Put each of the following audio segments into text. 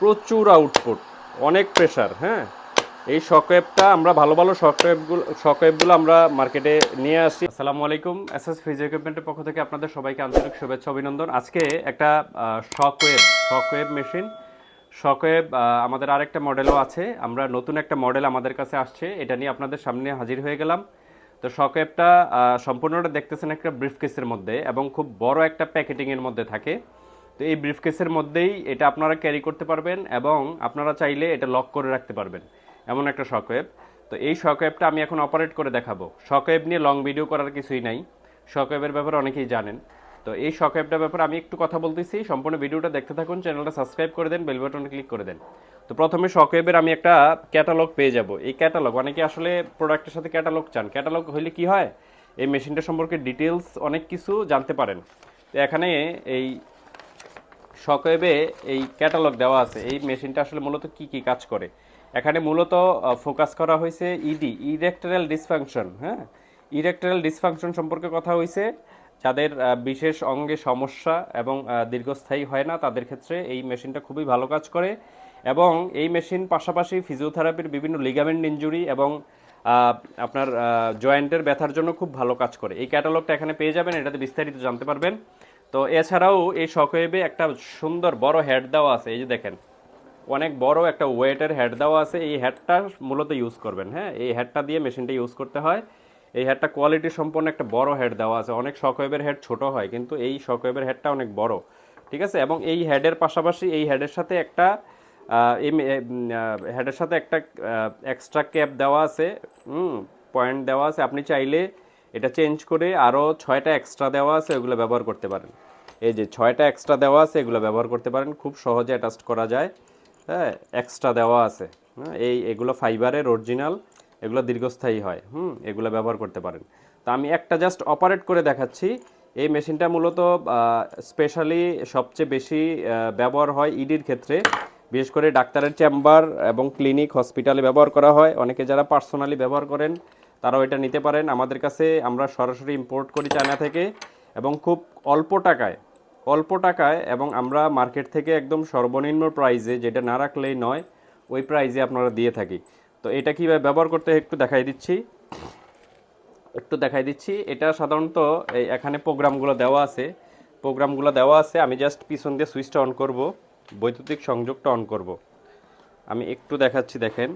প্রচুর আউটপুট অনেক প্রেশার হ্যাঁ? এই শকওয়েবটা আমরা ভালো ভালো শকওয়েভগুলো শকওয়েবগুলো আমরা মার্কেটে নিয়ে আসি। আসসালামু আলাইকুম এস এস ফ্রিজ ইকুইপমেন্টের পক্ষ থেকে আপনাদের সবাইকে আন্তরিক শুভেচ্ছা, অভিনন্দন। আজকে একটা শকওয়েভ শকওয়েব মেশিন শকওয়েব আমাদের আরেকটা মডেলও আছে। আমরা নতুন একটা মডেল আমাদের কাছে আসছে, এটা নিয়ে আপনাদের সামনে হাজির হয়ে গেলাম। তো শকওয়েবটা সম্পূর্ণটা দেখতেছেন একটা ব্রিফকেসের মধ্যে এবং খুব বড় একটা প্যাকেটিংয়ের মধ্যে থাকে। তো এই ব্রিফকেসের মধ্যেই এটা আপনারা ক্যারি করতে পারবেন এবং আপনারা চাইলে এটা লক করে রাখতে পারবেন। এমন একটা শকওয়েভ তো এই শকওয়েভটা আমি এখন অপারেট করে দেখাবো। শকওয়েভ নিয়ে লং ভিডিও করার কিছুই নাই। শকওয়েবের ব্যাপারে অনেকেই জানেন। তো এই শকওয়েভটার ব্যাপারে আমি একটু কথা বলতেছি। সম্পূর্ণ ভিডিওটা দেখতে থাকুন চ্যানেলটা সাবস্ক্রাইব করে দেন বেল বাটনে ক্লিক করে দেন। তো প্রথমে শকওয়েবের আমি একটা ক্যাটালগ পেয়ে যাব। এই ক্যাটালগ অনেকে আসলে প্রোডাক্টের সাথে ক্যাটালগ চান। ক্যাটালগ হইলে কি হয়? এই মেশিনটা সম্পর্কে ডিটেলস অনেক কিছু জানতে পারেন। তো এখানে এই শকওয়েভে এই ক্যাটালগ দেওয়া আছে। এই মেশিনটা আসলে মূলত কি কি কাজ করে? এখানে মূলত ফোকাস করা হয়েছে ইডি ইরেক্টারাল ডিসফাংশন হ্যাঁ? ইরেক্টারাল ডিসফাংশন সম্পর্কে কথা হয়েছে। যাদের বিশেষ অঙ্গে সমস্যা এবং দীর্ঘস্থায়ী হয় না, তাদের ক্ষেত্রে এই মেশিনটা খুবই ভালো কাজ করে। এবং এই মেশিন পাশাপাশি ফিজিওথেরাপির বিভিন্ন লিগামেন্ট ইঞ্জুরি এবং আপনার জয়েন্টের ব্যথার জন্য খুব ভালো কাজ করে। এই ক্যাটালগটা এখানে পেয়ে যাবেন, এটাতে বিস্তারিত জানতে পারবেন। তো এছাড়াও এই শকওয়েভে একটা সুন্দর বড় হেড দেওয়া আছে, এই যে দেখেন। অনেক বড় একটা ওয়েটের হেড দেওয়া আছে, এই হেডটা মূলত ইউজ করবেন হ্যাঁ? এই হেডটা দিয়ে মেশিনটা ইউজ করতে হয়। এই হেডটা কোয়ালিটি সম্পন্ন একটা বড় হেড দেওয়া আছে। অনেক শকওয়েভের হেড ছোট হয়, কিন্তু এই শকওয়েভের হেডটা অনেক বড়, ঠিক আছে? এবং এই হেডের পাশাপাশি এই হেডের সাথে একটা এই হেডের সাথে একটা এক্সট্রা ক্যাপ দেওয়া আছে পয়েন্ট দেওয়া আছে। আপনি চাইলে এটা চেঞ্জ করে আরও ছয়টা এক্সট্রা দেওয়া আছে ওগুলো ব্যবহার করতে পারেন। এই যে ছয়টা এক্সট্রা দেওয়া আছে, এগুলো ব্যবহার করতে পারেন। খুব সহজে অ্যাটাচ করা যায়। হ্যাঁ এক্সট্রা দেওয়া আছে। হ্যাঁ এই এগুলো ফাইবারের অরিজিনাল এগুলো দীর্ঘস্থায়ী হয়। হুম, এগুলো ব্যবহার করতে পারেন। তো আমি একটা জাস্ট অপারেট করে দেখাচ্ছি। এই মেশিনটা মূলত স্পেশালি সবচেয়ে বেশি ব্যবহার হয় ইডির ক্ষেত্রে। বিশেষ করে ডাক্তারের চেম্বার এবং ক্লিনিক হসপিটালে ব্যবহার করা হয়। অনেকে যারা পার্সোনালি ব্যবহার করেন তারাও এটা নিতে পারেন। আমাদের কাছে আমরা সরাসরি ইম্পোর্ট করি চায়না থেকে এবং খুব অল্প টাকায় অল্প টাকায় এবং আমরা মার্কেট থেকে একদম সর্বনিম্ন প্রাইজে যেটা না রাখলেই নয়, ওই প্রাইজে আপনারা দিয়ে থাকি। তো এটা কীভাবে ব্যবহার করতে একটু দেখাই দিচ্ছি। একটু দেখাই দিচ্ছি। এটা সাধারণত এই এখানে প্রোগ্রামগুলো দেওয়া আছে। প্রোগ্রামগুলো দেওয়া আছে। আমি জাস্ট পিছন দিয়ে সুইচটা অন করব। বৈদ্যুতিক সংযোগটা অন করব। আমি একটু দেখাচ্ছি, দেখেন।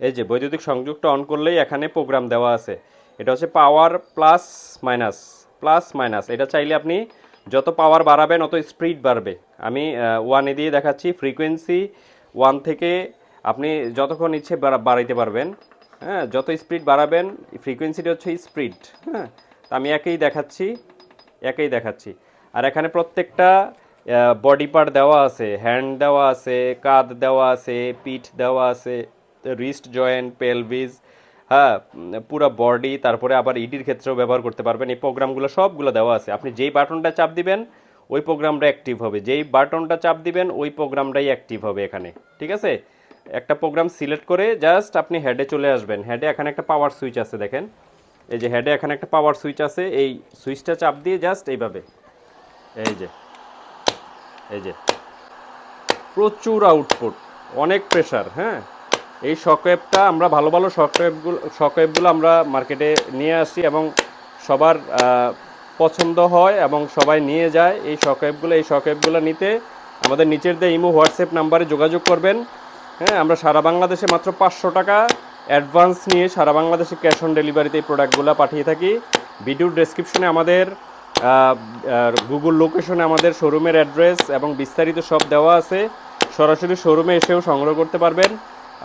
এই যে বৈদ্যুতিক সংযোগটা অন করলেই এখানে প্রোগ্রাম দেওয়া আছে। এটা হচ্ছে power plus minus plus minus এটা চাইলে আপনি যত পাওয়ার বাড়াবেন অত স্পিড বাড়বে। আমি ওয়ানে দিয়ে দেখাচ্ছি ফ্রিকোয়েন্সি ওয়ান থেকে আপনি যতক্ষণ ইচ্ছে বাড়া- বাড়াইতে পারবেন হ্যাঁ যত স্পিড বাড়াবেন ফ্রিকোয়েন্সিটা হচ্ছে স্পিড হ্যাঁ। আমি একেই দেখাচ্ছি একেই দেখাচ্ছি। আর এখানে প্রত্যেকটা বডি পার্ট দেওয়া আছে। হ্যান্ড দেওয়া আছে, কাঁধ দেওয়া আছে, পিঠ দেওয়া আছে। রিস্ট জয়েন্ট পেলভিস হ্যাঁ পুরো বডি তারপরে আবার ইডির ক্ষেত্রেও ব্যবহার করতে পারবেন। এই প্রোগ্রামগুলো সবগুলো দেওয়া আছে। আপনি যেই বাটনটা চাপ দিবেন, ওই প্রোগ্রামটা অ্যাক্টিভ হবে। যেই বাটনটা চাপ দিবেন, ওই প্রোগ্রামটাই অ্যাক্টিভ হবে এখানে। ঠিক আছে? একটা প্রোগ্রাম সিলেক্ট করে জাস্ট আপনি হেডে চলে আসবেন। হেডে এখানে একটা পাওয়ার সুইচ আছে, দেখেন। এই যে হেডে এখানে একটা পাওয়ার সুইচ আছে। এই সুইচটা চাপ দিয়ে জাস্ট এইভাবে। এই যে। এই যে। প্রচুর আউটপুট অনেক প্রেশার হ্যাঁ? এই শকওয়েভটা আমরা ভালো ভালো শকওয়েভগুলো শকওয়েভগুলো আমরা মার্কেটে নিয়ে আসি এবং সবার পছন্দ হয় এবং সবাই নিয়ে যায় এই শকওয়েভগুলো এই শকওয়েভগুলো নিতে আমাদের নিচের দিয়ে ইমো হোয়াটসঅ্যাপ নাম্বারে যোগাযোগ করবেন। হ্যাঁ আমরা সারা বাংলাদেশে মাত্র পাঁচশো টাকা অ্যাডভান্স নিয়ে সারা বাংলাদেশে ক্যাশ অন ডেলিভারিতে এই প্রোডাক্টগুলো পাঠিয়ে থাকি। ভিডিওর ডেসক্রিপশনে আমাদের গুগল লোকেশনে আমাদের শোরুমের অ্যাড্রেস এবং বিস্তারিত সব দেওয়া আছে। সরাসরি শোরুমে এসেও সংগ্রহ করতে পারবেন।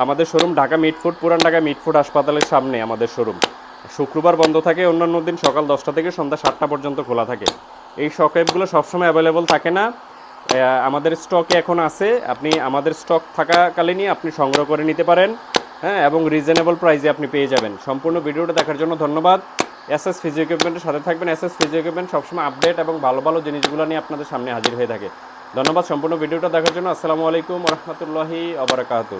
আমাদের শোরুম ঢাকা মিটফুড, পুরান ঢাকা মিটফুড হাসপাতালের সামনে আমাদের শোরুম। শুক্রবার বন্ধ থাকে অন্যান্য দিন সকাল দশটা থেকে সন্ধ্যা সাতটা পর্যন্ত খোলা থাকে। এই শকওয়েভগুলো সবসময় অ্যাভেলেবল থাকে না। আমাদের স্টকে এখন আছে, আপনি আমাদের স্টক থাকাকালীনই আপনি সংগ্রহ করে নিতে পারেন হ্যাঁ এবং রিজনেবল প্রাইসে আপনি পেয়ে যাবেন। সম্পূর্ণ ভিডিওটা দেখার জন্য ধন্যবাদ। এস এস ফিজিও ইকুইপমেন্টের সাথে থাকবেন। এস এস ফিজিও ইকুইপমেন্ট সবসময় আপডেট এবং ভালো ভালো জিনিসগুলো নিয়ে আপনাদের সামনে হাজির হয়ে থাকে। ধন্যবাদ সম্পূর্ণ ভিডিওটা দেখার জন্য। আসসালামু আলাইকুম রহমতুল্লাহি আবরাকাতু